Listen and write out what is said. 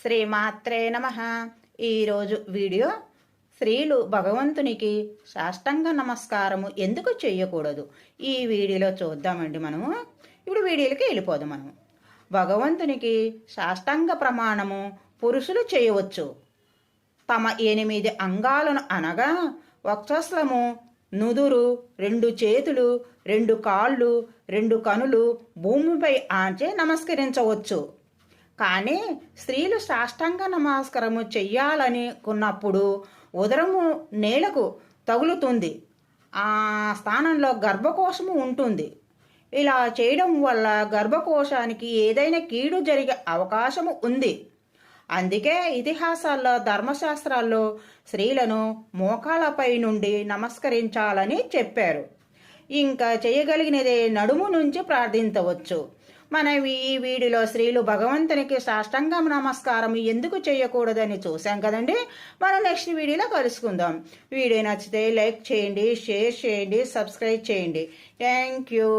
శ్రీమాత్రే నమ. ఈరోజు వీడియో స్త్రీలు భగవంతునికి సాష్టంగ నమస్కారము ఎందుకు చేయకూడదు ఈ వీడియోలో చూద్దామండి మనము. ఇప్పుడు వీడియోలకి వెళ్ళిపోదాం మనము. భగవంతునికి సాష్టంగ ప్రమాణము పురుషులు చేయవచ్చు. తమ ఎనిమిది అంగాలను అనగా వక్షస్లము నుదురు రెండు చేతులు రెండు కాళ్ళు రెండు కనులు భూమిపై ఆంచే నమస్కరించవచ్చు. కానీ స్త్రీలు సాష్టాంగ నమస్కారము చెయ్యాలనుకున్నప్పుడు ఉదరము నేలకు తగులుతుంది. ఆ స్థానంలో గర్భకోశము ఉంటుంది. ఇలా చేయడం వల్ల గర్భకోశానికి ఏదైనా కీడు జరిగే అవకాశము ఉంది. అందుకే ఇతిహాసాల్లో ధర్మశాస్త్రాల్లో స్త్రీలను మోకాలపై నుండి నమస్కరించాలని చెప్పారు. ఇంకా చేయగలిగినదే నడుము నుంచి ప్రార్థించవచ్చు. మనం ఈ వీడియోలో స్త్రీలు భగవంతునికి సాష్టంగం నమస్కారం ఎందుకు చేయకూడదని చూసాం కదండి? మనం నెక్స్ట్ వీడియోలో కలుసుకుందాం. వీడియో నచ్చితే లైక్ చేయండి షేర్ చేయండి సబ్స్క్రైబ్ చేయండి. Thank you.